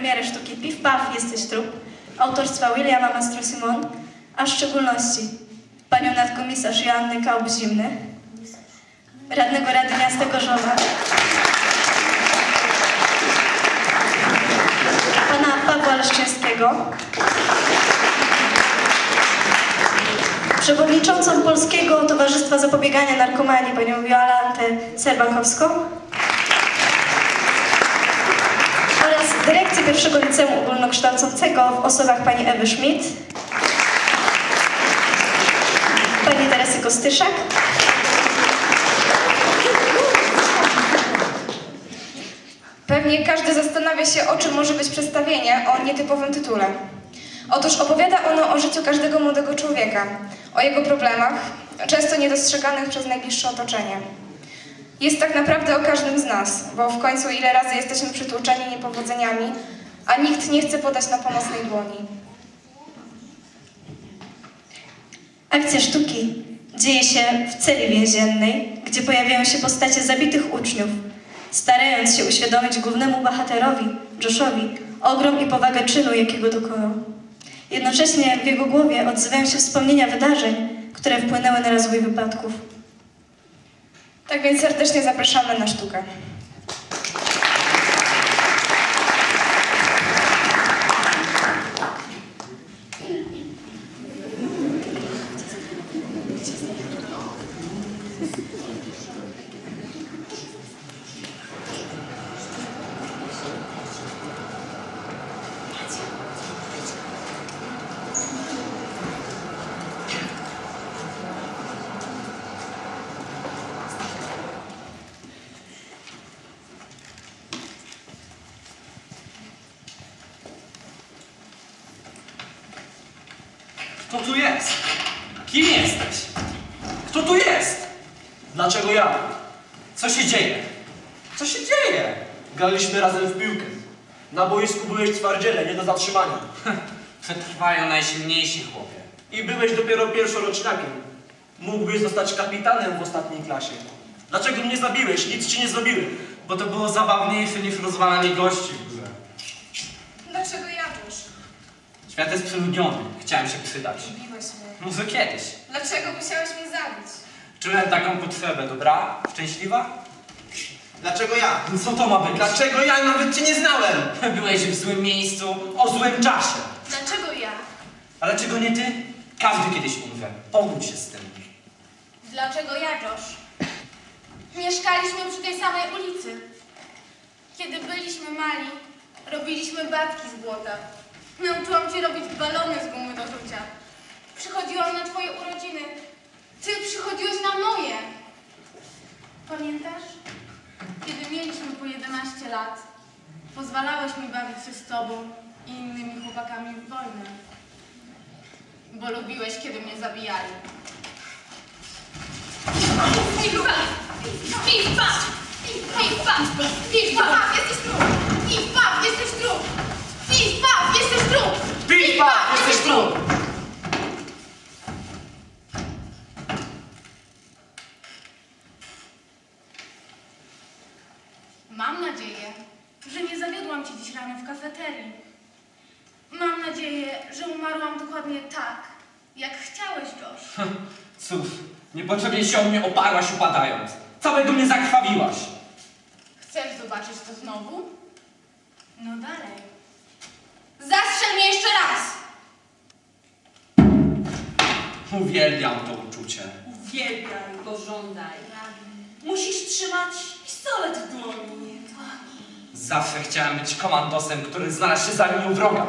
premierę sztuki Piw Paw, jesteś trup, autorstwa Williama Mastro-Simon, a w szczególności panią nadkomisarz Joanny Kaub-Zimny, radnego Rady Miasta Gorzowa, pana Pawła Leszczyńskiego, przewodniczącą Polskiego Towarzystwa Zapobiegania Narkomanii panią Jolantę Serbankowską pierwszego liceum ogólnokształcącego w osobach pani Ewy Schmidt, pani Teresy Kostyszak, Pewnie każdy zastanawia się, o czym może być przedstawienie o nietypowym tytule. Otóż opowiada ono o życiu każdego młodego człowieka, o jego problemach, często niedostrzeganych przez najbliższe otoczenie. Jest tak naprawdę o każdym z nas, bo w końcu ile razy jesteśmy przytłoczeni niepowodzeniami, a nikt nie chce podać na pomocnej dłoni. Akcja sztuki dzieje się w celi więziennej, gdzie pojawiają się postacie zabitych uczniów, starając się uświadomić głównemu bohaterowi, Joshowi, ogrom i powagę czynu, jakiego dokonał. Jednocześnie w jego głowie odzywają się wspomnienia wydarzeń, które wpłynęły na rozwój wypadków. Tak więc serdecznie zapraszamy na sztukę. Tu jest? Kim jesteś? Kto tu jest? Dlaczego ja? Co się dzieje? Co się dzieje? Graliśmy razem w piłkę. Na boisku byłeś twardzielem, nie do zatrzymania. Przetrwają najsilniejsi chłopie. I byłeś dopiero pierwszoroczniakiem. Mógłbyś zostać kapitanem w ostatniej klasie. Dlaczego mnie zabiłeś? Nic ci nie zrobiłem. Bo to było zabawniejsze niż rozwalanie gości w górze. Dlaczego jawisz? Świat jest przeludniony. Chciałem się przydać. Biłeś mnie. Może kiedyś. Dlaczego musiałeś mnie zabić? Czułem taką potrzebę, dobra? Szczęśliwa? Dlaczego ja? Co to ma być? Dlaczego ja nawet cię nie znałem? Byłeś w złym miejscu, o złym czasie. Dlaczego ja? Ale czego nie ty? Każdy kiedyś umrze. Pogódź się z tym. Dlaczego ja, Josh? Mieszkaliśmy przy tej samej ulicy. Kiedy byliśmy mali, robiliśmy babki z błota. Nauczyłam cię robić balony z gumy do rzucia. Przychodziłam na twoje urodziny. Ty przychodziłeś na moje. Pamiętasz? Kiedy mieliśmy po 11 lat, pozwalałeś mi bawić się z tobą i innymi chłopakami w wojnę. Bo lubiłeś, kiedy mnie zabijali. Piwa! Piwa! Piwa! Piwa! Jesteś trup! Piwa! Jesteś trup! Piwa! Jesteś trup! Pipa! Jesteś trup! Mam nadzieję, że nie zawiodłam cię dziś rano w kafeterii. Mam nadzieję, że umarłam dokładnie tak, jak chciałeś, Josh. Cóż, niepotrzebnie się o mnie oparłaś upadając. Całego mnie zakrwawiłaś. Chcesz zobaczyć to znowu? No dalej. Zastrzel mnie jeszcze raz! Uwielbiam to uczucie. Uwielbiaj, pożądaj. Musisz trzymać pistolet w dłoni. Zawsze chciałem być komandosem, który znalazł się za linią wroga.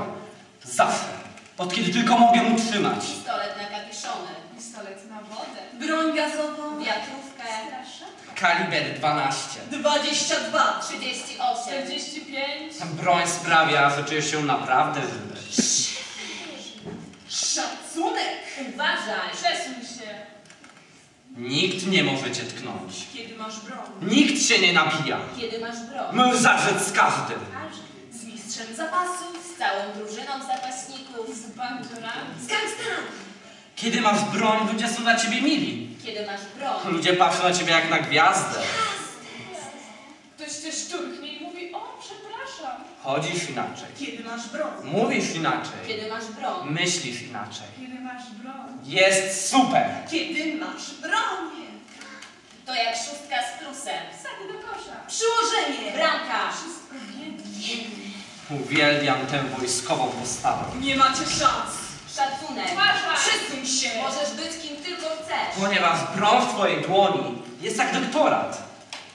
Zawsze. Od kiedy tylko mogę utrzymać. Pistolet na kapiszony. Pistolet na wodę. Broń gazową. Wiatrówkę. Kaliber 12. 22. 38. 45. Broń sprawia, że czujesz się naprawdę żywy. Szacunek. Uważaj. Przesuń się. Nikt nie może cię tknąć. Kiedy masz broń. Nikt się nie nabija. Kiedy masz broń. Możesz zarzec z każdym. Z mistrzem zapasów. Z całą drużyną zapasników. Z bandziorami. Z gangsterami. Kiedy masz broń, ludzie są dla ciebie mili. Kiedy masz broń. Ludzie patrzą na ciebie jak na gwiazdę. Ktoś cię szturchnie i mówi, o, przepraszam. Chodzisz inaczej. Kiedy masz broń? Mówisz inaczej. Kiedy masz broń? Myślisz inaczej. Kiedy masz broń? Jest super! Kiedy masz broń? To jak szóstka z plusem. Wsady do kosza. Przyłożenie. Bramka. Wszystko w jednym. Uwielbiam tę wojskową postawę. Nie macie szans. Szacunek. Przesuń się. Możesz być kim tylko chcesz. Ponieważ broń w twojej dłoni jest jak doktorat.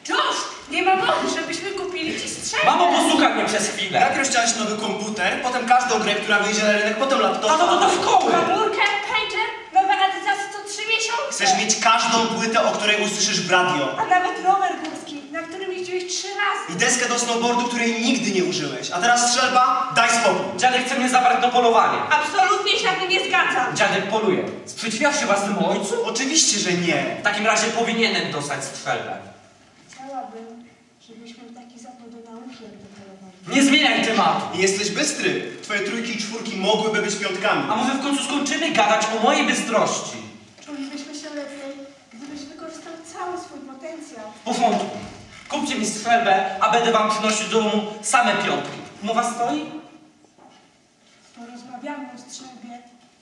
Josh, nie ma mowy, żebyśmy kupili ci strzelbę. Mamo, posłuchaj mnie przez chwilę. Najpierw chciałeś nowy komputer, potem każdą grę, która wyjdzie na rynek, potem laptop. A no to do szkoły! Komórkę, pager, nowe Adidasy co trzy miesiące. Chcesz mieć każdą płytę, o której usłyszysz w radio. A nawet rower górski, na którym jeździłeś trzy razy. I deskę do snowboardu, której nigdy nie użyłeś. A teraz strzelba? Daj spokój. Dziadek chce mnie zabrać do polowania. Absolutnie się na tym nie zgadzam. Dziadek poluje. Sprzeciwiasz się własnemu ojcu? Oczywiście, że nie. W takim razie powinienem dostać strzelbę. Chciałabym, żebyśmy taki zawód do nauki odbudowali. Nie zmieniaj tematu. I Jesteś bystry. Twoje trójki i czwórki mogłyby być piątkami. A może w końcu skończymy gadać o mojej bystrości? Czulibyśmy się lepiej, gdybyś wykorzystał cały swój potencjał. W porządku. Kupcie mi strzelbę, a będę wam przynosił do domu same piątki. Mowa stoi? Porozmawiamy o strzelbie,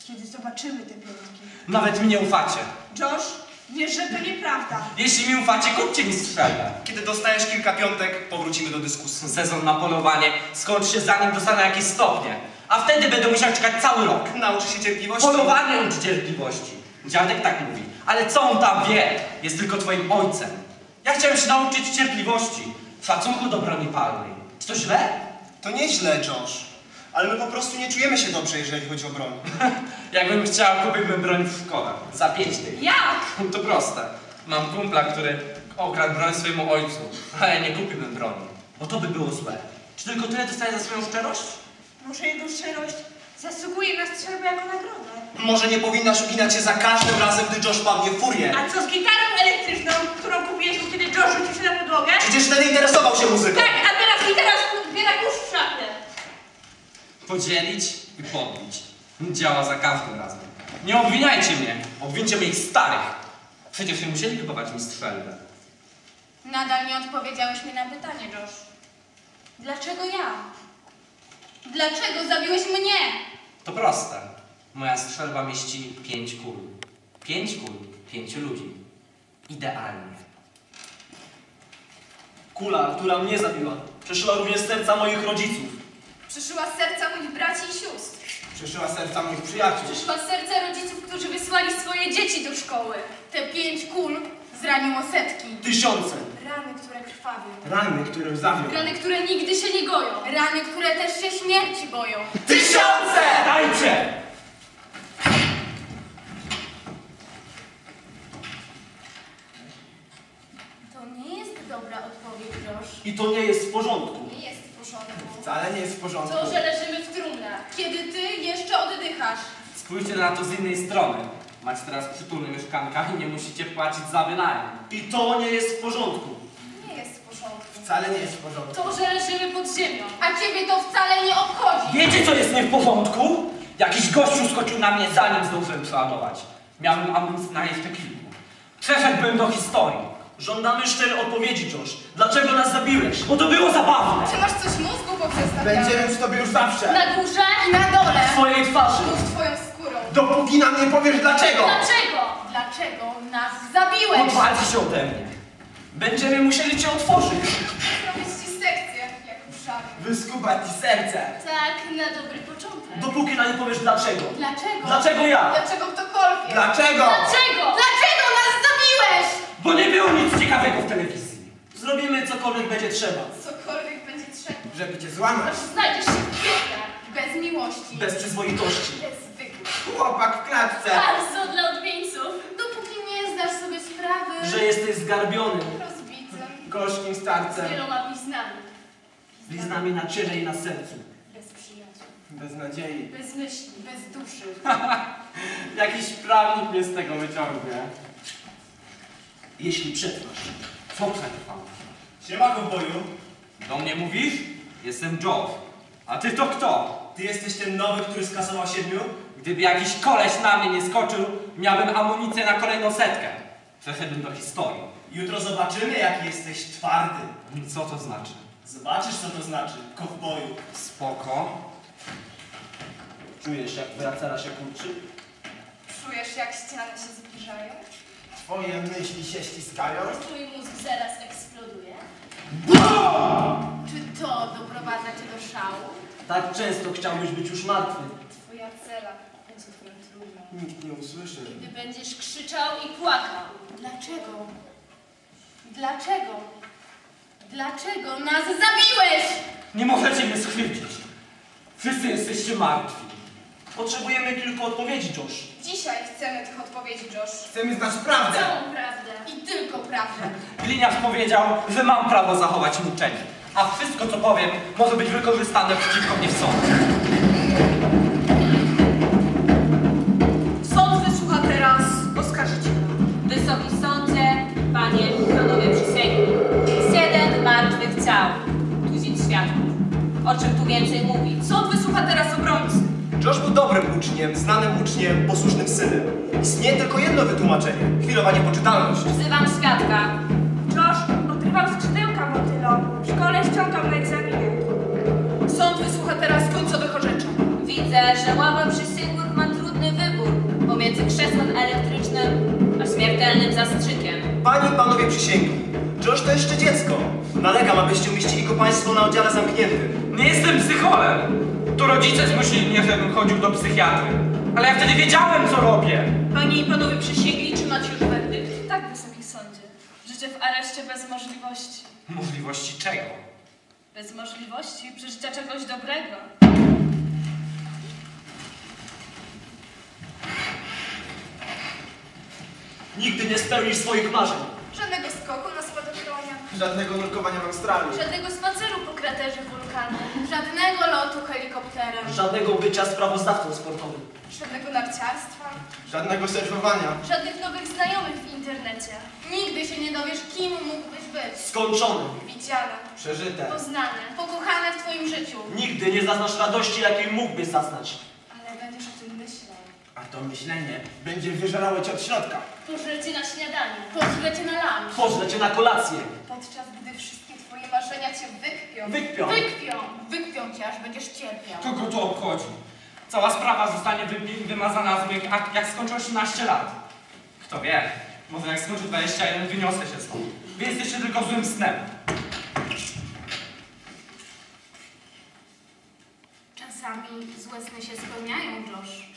kiedy zobaczymy te piątki. Nawet mi nie ufacie. Josh, wiesz, że to nieprawda. Jeśli mi ufacie, kupcie mi strzelbę. Kiedy dostajesz kilka piątek, powrócimy do dyskusji. Sezon na polowanie skończy się zanim dostanę jakieś stopnie. A wtedy będę musiał czekać cały rok. Nauczy się cierpliwości. Polowanie uczy cierpliwości. Dziadek tak mówi. Ale co on tam wie? Jest tylko twoim ojcem. Ja chciałem się nauczyć cierpliwości. Szacunku do broni palnej. Czy to źle? To nieźle, Josh. Ale my po prostu nie czujemy się dobrze, jeżeli chodzi o broń. Jakbym chciał, kupiłbym broń w szkole. Za pięć tych. Jak? To proste. Mam kumpla, który okradł broń swojemu ojcu, ale nie kupiłbym broni, bo to by było złe. Czy tylko tyle dostaję za swoją szczerość? Może jego szczerość zasługuje na strzelbę jako nagrodę. Może nie powinnaś uginać się za każdym razem, gdy Josh padnie w furię. A co z gitarą elektryczną, którą kupiłeś mu, kiedy Josh rzucił się na podłogę? Przecież wtedy interesował się muzyką. Tak, a teraz gitara zbiera kurz w szafę. Podzielić i podbić. Działa za każdym razem. Nie obwiniajcie mnie, obwincie moich starych. Przecież nie musieli kupować mi strzelbę. Nadal nie odpowiedziałeś mi na pytanie, Josh. Dlaczego ja? Dlaczego zabiłeś mnie? To proste. Moja strzelba mieści pięć kul. Pięć kul, pięciu ludzi. Idealnie. Kula, która mnie zabiła, przeszyła również serca moich rodziców. Przeszyła serca moich braci i sióstr. Przeszyła serca moich przyjaciół. Przeszyła serca rodziców, którzy wysłali swoje dzieci do szkoły. Te pięć kul zraniło setki. Tysiące. Rany, które krwawią. Rany, które zawią. Rany, które nigdy się nie goją. Rany, które też się śmierci boją. Tysiące! Dajcie! To nie jest dobra odpowiedź, Josh. I to nie jest w porządku. Nie jest w porządku. Wcale nie jest w porządku. To, że leżymy w trumnach, kiedy ty jeszcze oddychasz. Spójrzcie na to z innej strony. Macie teraz przytulne mieszkanka i nie musicie płacić za wynajem. I to nie jest w porządku. Nie jest w porządku. Wcale nie jest w porządku. To, że leżymy pod ziemią, a ciebie to wcale nie obchodzi. Wiecie, co jest nie w porządku? Jakiś gościu skoczył na mnie, zanim zdążyłem przeładować. Miałem amunicję na jeszcze kilku. Przeszedłbym do historii, Żądamy szczerej odpowiedzi, Josh. Dlaczego nas zabiłeś? bo to było zabawne. Czy masz coś mózgu poprzestawiane? w tobie już zawsze. Na górze i na dole. Twojej twarzy. Dopóki nam nie powiesz dlaczego. Dlaczego? Dlaczego nas zabiłeś? Odwalcie się ode mnie. Będziemy musieli cię otworzyć. Zrobić ci sekcję, jak uszami. Wyskubać ci serce. Tak, na dobry początek. Dopóki nam nie powiesz dlaczego. Dlaczego? Dlaczego ja? Dlaczego ktokolwiek? Dlaczego? Dlaczego? Dlaczego nas zabiłeś? Bo nie było nic ciekawego w telewizji. Zrobimy cokolwiek będzie trzeba. Cokolwiek będzie trzeba. Żeby cię złamać. Aż znajdziesz się w piekle. Bez miłości. Bez przyzwoitości. Bez. Chłopak w klatce. Bardzo dla odmieńców. Dopóki nie zdasz sobie sprawy. Że jesteś zgarbiony. Rozbitym. Gorzkim Z starcem. wieloma bliznami. Bliznami na ciele i na sercu. Bez przyjaciół. Bez nadziei. Bez myśli. Bez duszy. Jakiś prawnik mnie z tego wyciągnie. Jeśli przetrwasz. Co przetrwam? Siema boju. Do mnie mówisz? Jestem Joe. A ty to kto? Ty jesteś ten nowy, który skasował siedmiu? Gdyby jakiś koleś na mnie nie skoczył, miałbym amunicję na kolejną setkę. Przeszedłbym do historii. Jutro zobaczymy, jaki jesteś twardy. Co to znaczy? Zobaczysz, co to znaczy, kowboju. Spoko. Czujesz, jak twoja cera się kurczy? Czujesz, jak ściany się zbliżają? Twoje myśli się ściskają? Twój mózg zaraz eksploduje? Czy to doprowadza cię do szału? Tak często chciałbyś być już martwy. Twoja cela. Nikt nie usłyszy. Gdy będziesz krzyczał i płakał. Dlaczego? Dlaczego? Dlaczego nas zabiłeś? Nie możecie mnie schwycić. Wszyscy jesteście martwi. Potrzebujemy kilku odpowiedzi, Josh. Dzisiaj chcemy tych odpowiedzi, Josh. Chcemy znać prawdę. Całą prawdę. I tylko prawdę. Gliniarz powiedział, że mam prawo zachować milczenie. A wszystko, co powiem, może być wykorzystane przeciwko mnie w sądzie. Jedno wytłumaczenie. Chwilowa niepoczytalność. Wzywam świadka. Josh odrywał skrzydełka motylom. W szkole ściągał na egzaminie. Sąd wysłucha teraz końcowych orzeczeń. Widzę, że ława przysięgłych ma trudny wybór pomiędzy krzesłem elektrycznym a śmiertelnym zastrzykiem. Panie i panowie przysięgli. Josh to jeszcze dziecko. Nalegam, abyście umieścili go państwo na oddziale zamkniętym. Nie jestem psycholem. To rodzice zmusili mnie, żebym chodził do psychiatry. Ale ja wtedy wiedziałem, co robię. Panie i panowie przysięgli, czy macie już werdykt? Tak, Wysoki Sądzie. Życie w areszcie bez możliwości. Możliwości czego? Bez możliwości przeżycia czegoś dobrego. Nigdy nie spełnisz swoich marzeń. Żadnego skoku na spadochronie. Żadnego nurkowania w Australii. Żadnego spaceru po kraterze wulkanu. Żadnego lotu helikopterem. Żadnego bycia sprawozdawcą sportowym. Żadnego narciarstwa. Żadnego surfowania. Żadnych nowych znajomych w internecie. Nigdy się nie dowiesz, kim mógłbyś być. Skończony. Widziane. Przeżyte. Poznane, pokochane w twoim życiu. Nigdy nie zaznasz radości, jakiej mógłbyś zaznać. Ale będziesz o tym myślał. A to myślenie będzie wyżerało cię od środka. Pożrę cię na śniadanie. Pożrę cię na lunch. Pożrę cię na kolację. Podczas gdy wszystkie twoje marzenia cię wykpią. Wykpią. Wykpią. Wykpią cię, aż będziesz cierpiał. Kogo to obchodzi? Cała sprawa zostanie wy wymazana z moich akt, jak skończę 18 lat. Kto wie, może jak skończę 21, wyniosę się stąd. Wy jesteście tylko złym snem. Czasami złe sny się spełniają, Josh.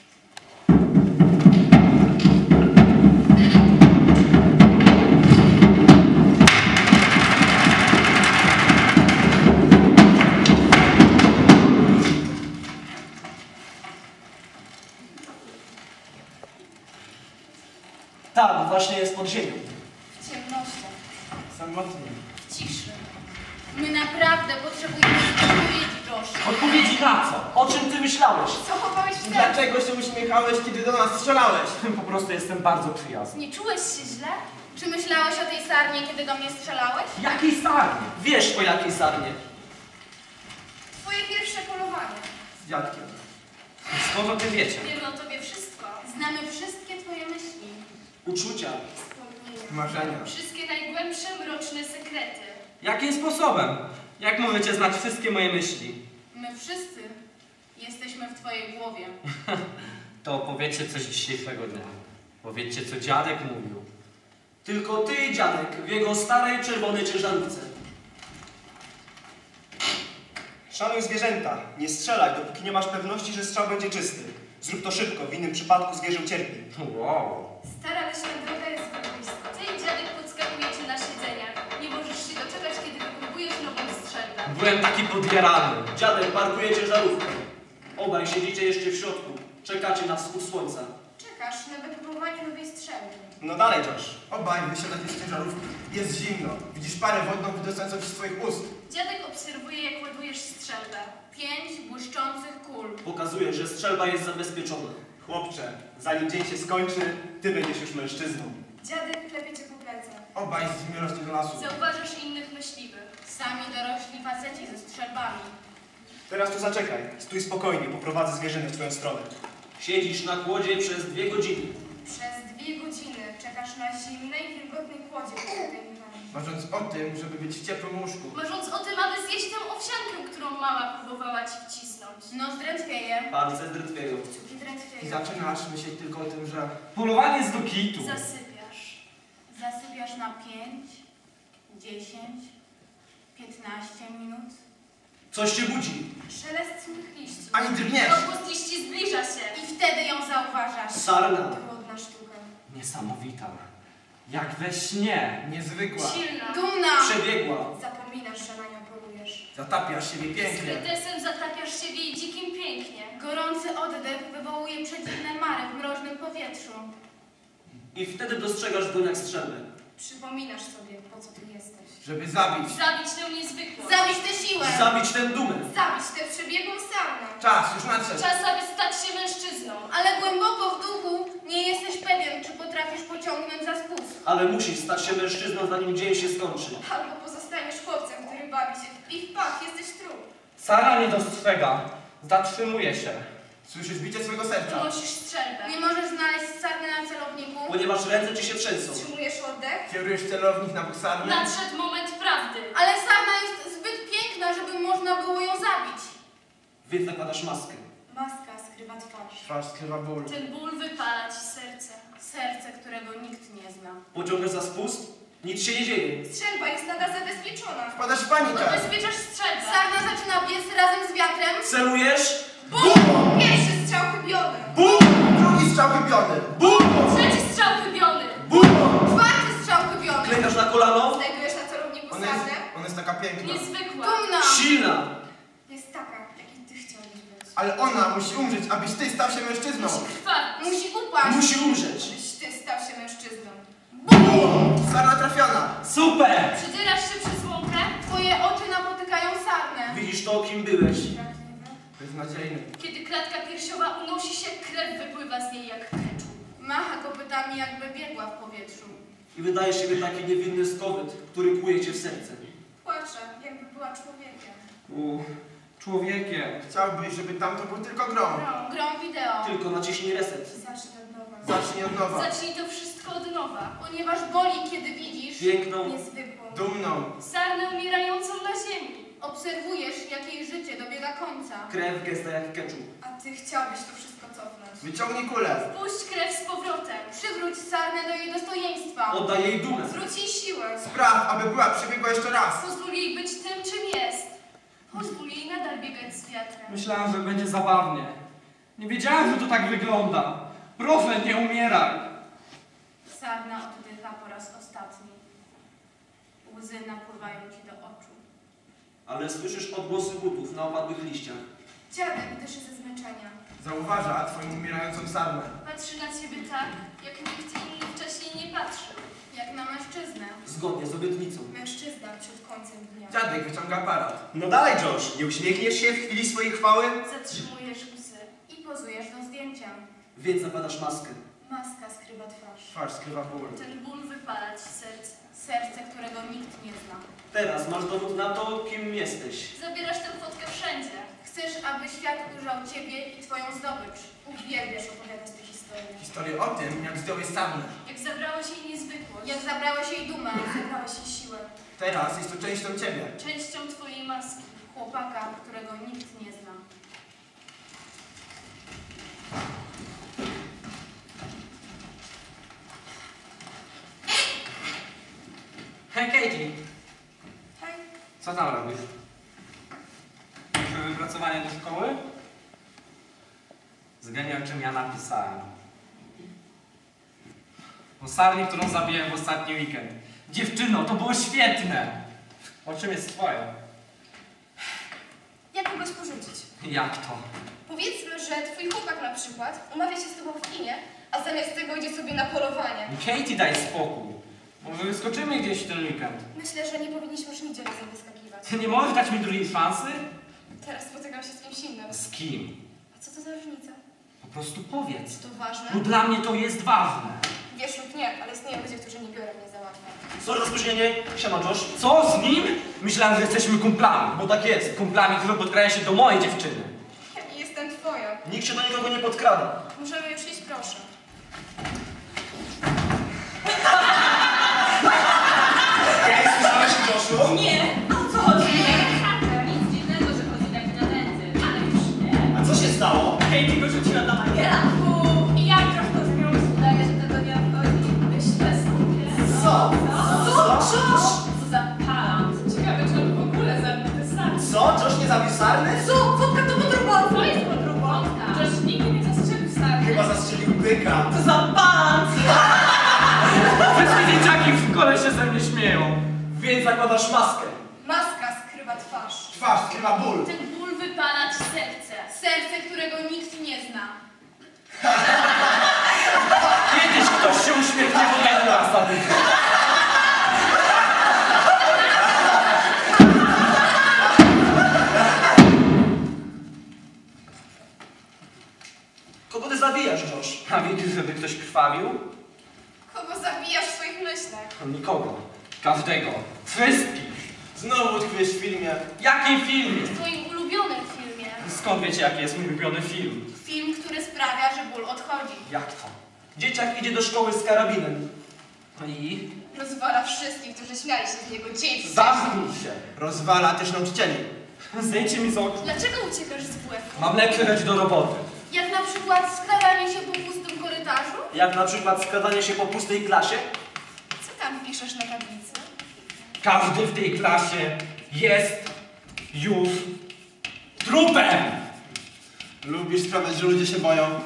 Właśnie jest pod ziemią. W ciemnościach. Samotnie. W ciszy. My naprawdę potrzebujemy odpowiedzi, Josh. Odpowiedzi na co? O czym ty myślałeś? Co chowałeś w sercu? Dlaczego się uśmiechałeś, kiedy do nas strzelałeś? Po prostu jestem bardzo przyjazny. Nie czułeś się źle? Czy myślałeś o tej sarnie, kiedy do mnie strzelałeś? Jakiej sarnie? Wiesz o jakiej sarnie. Twoje pierwsze polowanie. Z dziadkiem. Skąd o tym wiecie? Wiemy o tobie wszystko. Znamy wszystkie twoje myśli. Uczucia. Marzenia. Wszystkie najgłębsze, mroczne sekrety. Jakim sposobem? Jak możecie znać wszystkie moje myśli? My wszyscy jesteśmy w twojej głowie. To opowiedzcie coś dzisiejszego dnia. Powiedzcie, co dziadek mówił. Tylko ty i dziadek w jego starej czerwonej ciężarówce. Szanuj zwierzęta. Nie strzelaj, dopóki nie masz pewności, że strzał będzie czysty. Zrób to szybko, w innym przypadku zwierzę cierpi. Wow. Stara leśna droga jest. Ty i dziadek podskakujecie na siedzeniach. Nie możesz się doczekać, kiedy wypróbujesz nową strzelbę. Byłem taki podjarany. Dziadek parkuje ciężarówkę. Obaj siedzicie jeszcze w środku. Czekacie na wschód słońca. Czekasz na wypróbowanie nowej strzelby. No dalej, Josh. Obaj wysiadacie z ciężarówki. Jest zimno. Widzisz parę wodną wydostającą ci z twoich ust. Dziadek obserwuje, jak ładujesz strzelbę. Pięć błyszczących kul. Pokazuje, że strzelba jest zabezpieczona. Chłopcze, zanim dzień się skończy, ty będziesz już mężczyzną. Dziadek klepie cię po plecach. Obaj zmierzcie do lasu. Zauważasz innych myśliwych. Sami dorośli faceci ze strzelbami. Teraz tu zaczekaj. Stój spokojnie, poprowadzę zwierzynę w twoją stronę. Siedzisz na kłodzie przez dwie godziny. Przez dwie godziny czekasz na zimnej, wilgotnej kłodzie marząc o tym, żeby być w ciepłym łóżku. Marząc o tym, aby zjeść tę owsiankę, którą mama próbowała ci wcisnąć. No zdrętwieje. Palce drętwieją. Kciuki I drętwieją. zaczynasz myśleć tylko o tym, że Polowanie z do kitu. Zasypiasz. Zasypiasz na 5, 10, 15 minut. Coś cię budzi. Szelest słych liści. ani drgniesz. Rozgłos liści zbliża się. I wtedy ją zauważasz. Sarna. Niesamowita. Jak we śnie. Niezwykła. Silna. Dumna. Przebiegła. Zapominasz, że na nią polujesz. Zatapiasz siebie Z pięknie. kretesem zatapiasz się w jej dzikim pięknie. Gorący oddech wywołuje przedziwne mary w mroźnym powietrzu. I wtedy dostrzegasz w dłoniach strzelbę. Przypominasz sobie, po co tu jesteś. Żeby zabić. Zabić tę niezwykłą. Zabić tę siłę. Zabić tę dumę. Zabić tę przebiegłą sarnę. Czas, już nadszedł. Czas, aby stać się mężczyzną. Ale głęboko w duchu nie jesteś pewien, czy potrafisz pociągnąć za spust. Ale musisz stać się mężczyzną, zanim dzień się skończy. Albo pozostaniesz chłopcem, który bawi się w pich pach, jesteś trup. Sara nie dostrzega. Zatrzymuje się. Słyszysz bicie swego serca. Nosisz strzelbę. Nie możesz znaleźć sarny na celowniku. Ponieważ ręce ci się trzęsą. Wstrzymujesz oddech. Kierujesz celownik na buksarnię. Nadszedł moment prawdy. Ale sarna jest zbyt piękna, żeby można było ją zabić. Więc nakładasz maskę. Maska skrywa twarz. Twarz skrywa ból. Ten ból wypala ci serce. Serce, którego nikt nie zna. Pociągasz za spust? Nic się nie dzieje. Strzelba jest nadal zabezpieczona. Wpadasz w panikę. Zabezpieczasz strzelbę. Sarna zaczyna biec razem z wiatrem. Celujesz? Bum! Pierwszy chybiony. Bum! Drugi strzał chybiony. Trzeci strzał wybiony. Czwarty strzał chybiony. Klękasz na kolano? Znajdujesz na celowniku Ona jest, ona jest taka piękna. Niezwykła. Dumna. Silna. Jest taka, jaki ty chciałbyś być. Ale ona musi umrzeć, abyś ty stał się mężczyzną. Krwawić. Musi upaść. Musi umrzeć. Żebyś ty stał się mężczyzną. Sarna trafiona. Super! Przedzierasz się przez łąkę. Twoje oczy napotykają sarnę. Widzisz to, kim byłeś. Beznadziejny. Kiedy klatka piersiowa unosi się, krew wypływa z niej jak keczup. Macha kopytami, jakby biegła w powietrzu. I wydaje się być taki niewinny skowyt, który kłuje cię w serce. Płacze, jakby była człowiekiem. U, człowiekiem. Chciałbyś, żeby tam to był tylko grom. Grą, grą wideo. Tylko naciśnij reset. Zacznij od nowa. Zacznij od nowa. Zacznij to wszystko od nowa. Ponieważ boli, kiedy widzisz, Piękną. Niezwykłą. Dumną. Sarnę umierającą na ziemi. Obserwujesz, jak jej życie dobiega końca. Krew gęsta jak keczup. A ty chciałbyś to wszystko cofnąć. Wyciągnij kulę. Puść krew z powrotem. Przywróć sarnę do jej dostojeństwa. Oddaj jej dumę. Zwróć jej siłę. Spraw, aby była przebiegła jeszcze raz. Pozwól jej być tym, czym jest. Pozwól jej nadal biegać z wiatrem. Myślałem, że będzie zabawnie. Nie wiedziałem, że to tak wygląda. Proszę, nie umieraj. Sarna oddycha po raz ostatni. Łzy napływają. Ale słyszysz odgłosy butów na opadłych liściach. Dziadek dyszy ze zmęczenia. Zauważa twoją umierającą sarnę. Patrzy na ciebie tak, jak nikt inny wcześniej nie patrzył. Jak na mężczyznę. Zgodnie z obietnicą. Mężczyzna przed końcem dnia. Dziadek wyciąga aparat. No dalej, Josh, nie uśmiechniesz się w chwili swojej chwały? Zatrzymujesz łzy. I pozujesz do zdjęcia. Więc zakładasz maskę. Maska skrywa twarz. Twarz skrywa ból. Ten ból wypala ci serce. Serce, którego nikt nie zna. Teraz masz dowód na to, kim jesteś. Zabierasz tę fotkę wszędzie. Chcesz, aby świat ujrzał ciebie i twoją zdobycz. Uwielbiasz opowiadać te historie. Historię o tym, jak zdjąłeś sarnę. Jak zabrałeś jej niezwykłość. Jak zabrałeś jej dumę. Zabrałeś jej siłę. Teraz jest to częścią ciebie. Częścią twojej maski. Chłopaka, którego nikt nie zna. Hej, Katie. Hej. Co tam robisz? Masz wypracowanie do szkoły? Zgadnij, o czym ja napisałem. O sarni, którą zabiłem w ostatni weekend. Dziewczyno, to było świetne! O czym jest twoje? Jak kogoś porzucić? Jak to? Powiedzmy, że twój chłopak na przykład umawia się z tobą w kinie, a zamiast tego idzie sobie na polowanie. Katie, daj spokój. Może wyskoczymy gdzieś w ten weekend? Myślę, że nie powinniśmy już nigdzie razem wyskakiwać. Nie możesz dać mi drugiej szansy? Teraz spotykam się z kimś innym. Z kim? A co to za różnica? Po prostu powiedz. To ważne? Bo dla mnie to jest ważne. Wiesz lub nie, ale istnieją ludzie, którzy nie biorą mnie za łatwo. Sorry za spóźnienie. Siema, Josh. Co z nim? Myślałem, że jesteśmy kumplami. Bo tak jest. Kumplami, którzy podkrają się do mojej dziewczyny. Ja nie jestem twoja. Nikt się do nikogo nie podkrada. Możemy już iść, proszę. Byka. Co za balans. Wszystkie dzieciaki w szkole się ze mnie śmieją. Więc zakładasz maskę. Maska skrywa twarz. Twarz, skrywa ból. Ten ból wypala ci serce. Serce, którego nikt nie zna. Kiedyś ktoś się uśmiechnie, bo raz na. Kogo zabijasz w swoich myślach? Nikogo. Każdego. Wszystkich. Znowu utkwiesz w filmie. Jaki film? W twoim ulubionym filmie. Skąd wiecie, jaki jest mój ulubiony film? Film, który sprawia, że ból odchodzi. Jak to? Dzieciak idzie do szkoły z karabinem. No i? Rozwala wszystkich, którzy śmiali się z niego dzień wcześniej. Zamknij się. Rozwala też nauczycieli. Zdejcie mi z oczu. Dlaczego uciekasz z WF-u? Mam lepsze rzeczy do roboty. Jak na przykład skradanie się po korytarzu? Jak na przykład skradanie się po pustej klasie? Co tam piszesz na tablicy? Każdy w tej klasie jest już trupem. Lubisz sprawiać, że ludzie się boją.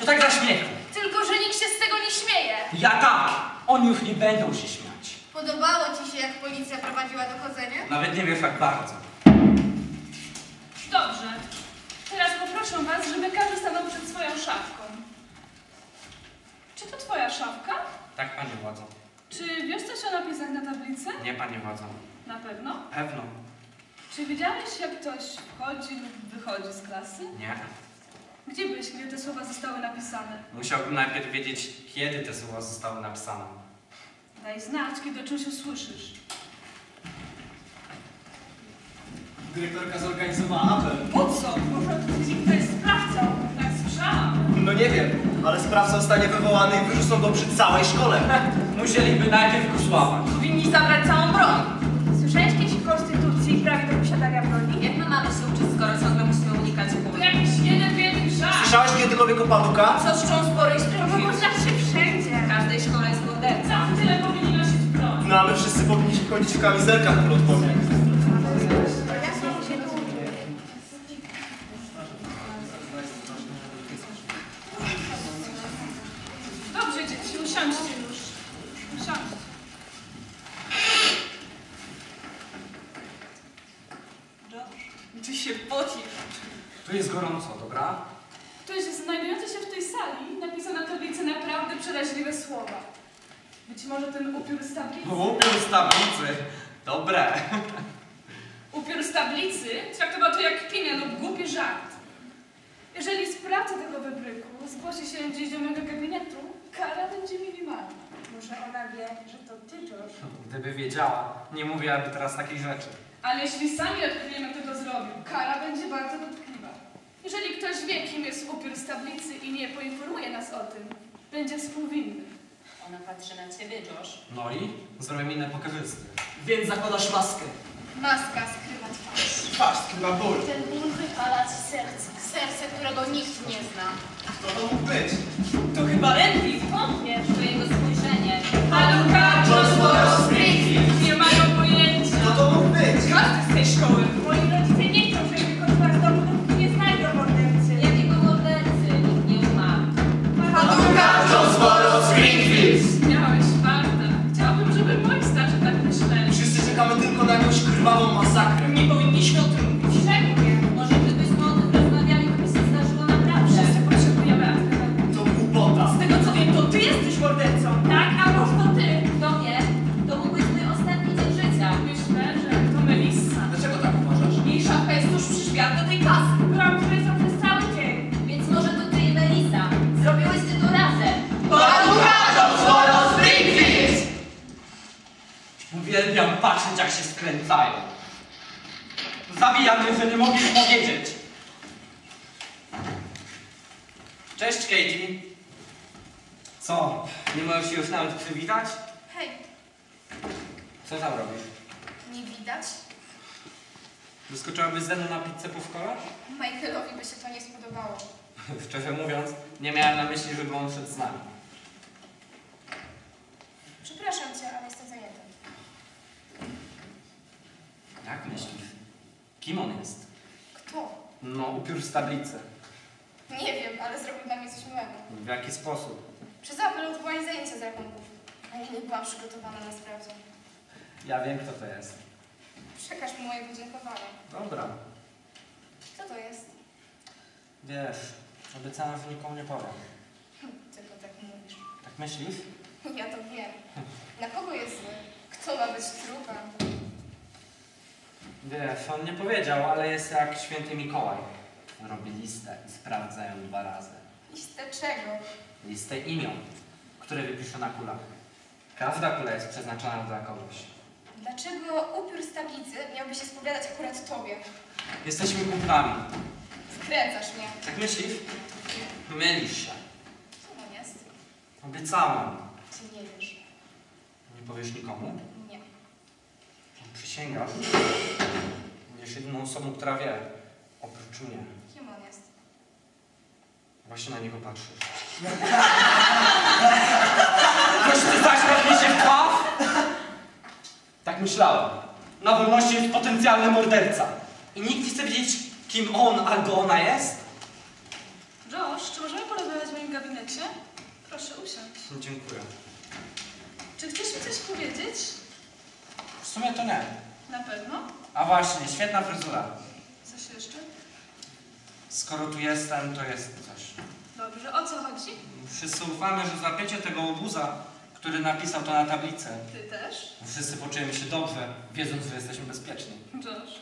To tak dla śmiechu. Tylko, że nikt się z tego nie śmieje. Ja tak. Oni już nie będą się śmiać. Podobało ci się, jak policja prowadziła dochodzenie? Nawet nie wiesz jak bardzo. Dobrze. Teraz poproszę was, żeby każdy stanął przed swoją szafką. Czy to twoja szafka? Tak, panie władzo. Czy wiesz coś o napisach na tablicy? Nie, panie władzo. Na pewno. Pewno. Czy widziałeś, jak ktoś wchodzi lub wychodzi z klasy? Nie. Gdzie byłeś, gdy te słowa zostały napisane? Musiałbym najpierw wiedzieć, kiedy te słowa zostały napisane. Daj znać, kiedy o czymś usłyszysz. Dyrektorka zorganizowała apel. Po co? Może ktoś sprawdzał. Słyszałam. No nie wiem, ale sprawca zostanie wywołany i wyrzucą go przy całej szkole. Musieliby najpierw go złapać. Powinni zabrać całą broń. Słyszałeś kiedyś o konstytucji i prawie do posiadania broni? Jak my mamy się uczyć, skoro ciągle musimy unikać To kuli? jakiś jeden wielki żart. Słyszałeś kiedykolwiek o paduka? Co z czą sporej To Springfield? zawsze wszędzie. W każdej szkole jest morderca. Za tyle powinni nosić broń. No a my wszyscy powinniśmy chodzić w kamizelkach kulotwowych. Dobrze, dzieci, usiądźcie już. Usiądźcie. Ty się pocisz. Tu jest gorąco, dobra? Ktoś znajdujący się w tej sali napisał na tablicy naprawdę przeraźliwe słowa. Być może ten upiór z tablicy. Upiór z tablicy. Dobre. Upiór z tablicy traktował to jak kpinę lub głupi żart. Jeżeli sprawca tego wybryku zgłosi się gdzieś do mojego gabinetu, kara będzie minimalna. Może ona wie, że to ty, Josh? Gdyby wiedziała, nie mówiłaby teraz takich rzeczy. Ale jeśli sami odkryjemy, kto to zrobił, kara będzie bardzo dotkliwa. Jeżeli ktoś wie, kim jest upiór z tablicy i nie poinformuje nas o tym, będzie współwinny. Ona patrzy na ciebie, Josh. No i? Zrobię minę pokarzysty. Więc zakładasz maskę. Maska skrywa twarz. Twarz, skrywa ból. Ten ból wypala ci serce. Serce, którego nikt nie zna. Kto to mógł być? To chyba. Wątpię w to jego Haluka, Johnsporo, Springfield nie mają pojęcia. Kto to mógł być? Każdy z tej szkoły. Spodobało. Szczerze mówiąc, nie miałem na myśli, żeby on szedł z nami. Przepraszam cię, ale jestem zajęta. Jak myślisz? Kim on jest? Kto? No, upiór z tablicy. Nie wiem, ale zrobił dla mnie coś miłego. W jaki sposób? Przez apelowanie zajęcia z rachunków. A ja nie byłam przygotowana na sprawdzian. Ja wiem, kto to jest. Przekaż mu moje podziękowanie. Dobra. Kto to jest? Wiesz, obiecałem, że nikomu nie powiem. Tylko tak mówisz. Tak myślisz? Ja to wiem. Na kogo jest zły? Kto ma być trupem? Wiesz, on nie powiedział, ale jest jak święty Mikołaj. Robi listę i sprawdza ją dwa razy. Listę czego? Listę imion, które wypisze na kulach. Każda kula jest przeznaczona dla kogoś. Dlaczego upiór z tablicy miałby się spowiadać akurat tobie? Jesteśmy kumplami. Wkręcasz mnie. Tak myślisz? Mylisz się. Kim on jest? Obiecałem. Ty nie wiesz. Nie powiesz nikomu? Nie. Przysięgasz. Będziesz jedyną osobą, która wie. Oprócz mnie. Kim on jest? Właśnie na niego patrzysz. Ktoś ty zaśmiał mi się w twarz? Tak myślałem. Na wolności jest potencjalny morderca. I nikt nie chce wiedzieć, kim on albo ona jest? Josh, czy możemy porozmawiać w moim gabinecie? Proszę usiąść. Dziękuję. Czy chcesz mi coś powiedzieć? W sumie to nie. Na pewno? A właśnie, świetna fryzura. Coś jeszcze? Skoro tu jestem, to jest coś. Dobrze, o co chodzi? Wszyscy ufamy, że złapiecie tego obuza, który napisał to na tablicy. Ty też? Wszyscy poczujemy się dobrze, wiedząc, że jesteśmy bezpieczni. Josh,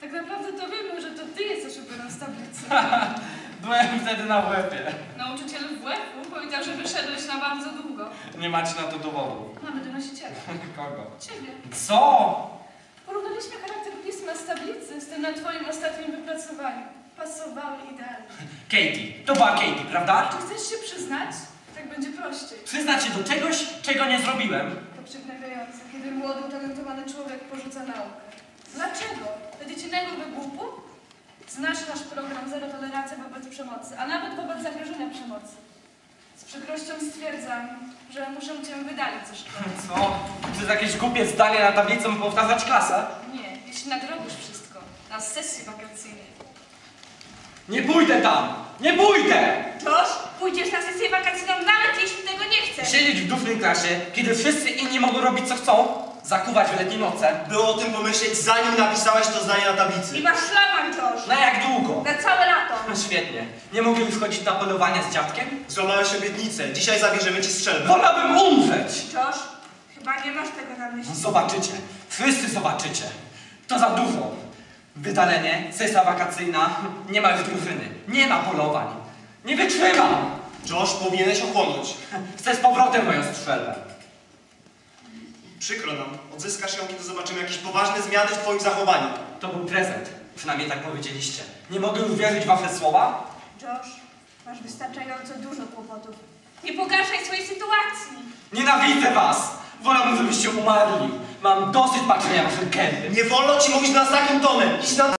tak naprawdę to wiemy, że to ty jesteś upiorem z tablicy. Byłem wtedy na łebie. Nauczyciel WF-u powiedział, że wyszedłeś na bardzo długo. Nie macie na to dowodu. Mamy donosiciela. Kogo? Ciebie. Co? Porównaliśmy charakter pisma z tablicy z tym na twoim ostatnim wypracowaniu. Pasowały idealnie. Katie. To była Katie, prawda? Czy chcesz się przyznać? Tak będzie prościej. Przyznać się do czegoś, czego nie zrobiłem. To przygnębiające, kiedy młody, utalentowany człowiek porzuca naukę. Dlaczego? To dziecięnego wygłupu? Znasz nasz program Zero Tolerancja wobec przemocy, a nawet wobec zagrożenia przemocy. Z przykrością stwierdzam, że muszę cię wydalić ze szkoły. Co? Jest jakieś głupie zdanie na tablicy, by powtarzać klasę? Nie, jeśli nadrobisz wszystko na sesji wakacyjnej. Nie pójdę tam! Nie pójdę! Josh, pójdziesz na sesję wakacyjną nawet jeśli tego nie chcesz. Siedzieć w dufnej klasie, kiedy wszyscy inni mogą robić co chcą, zakuwać w letnie noce. Było o tym pomyśleć, zanim napisałeś to zdanie na tablicy. I masz szlaban, Josh. Na jak długo? Na całe lato. No świetnie. Nie mogę już chodzić na polowania z dziadkiem? Złamałeś obietnicę. Dzisiaj zabierzemy ci strzelbę. Wolałbym umrzeć! Josh, chyba nie masz tego na myśli. Zobaczycie. Wszyscy zobaczycie. To za dużo. Wydalenie, sesja wakacyjna, nie ma już drużyny, nie ma polowań. Nie wytrzymam! Josh, powinieneś ochłonąć. Chcę z powrotem moją strzelbę. Przykro nam. Odzyskasz ją, kiedy zobaczymy jakieś poważne zmiany w twoim zachowaniu. To był prezent. Przynajmniej tak powiedzieliście. Nie mogę już wierzyć w wasze słowa? Josh, masz wystarczająco dużo kłopotów. Nie pogarszaj swojej sytuacji. Nienawidzę was! Wolałbym, żebyście umarli. Mam dosyć patrzenia w wasze gęby. Nie wolno ci mówić nas takim tonem. Idź na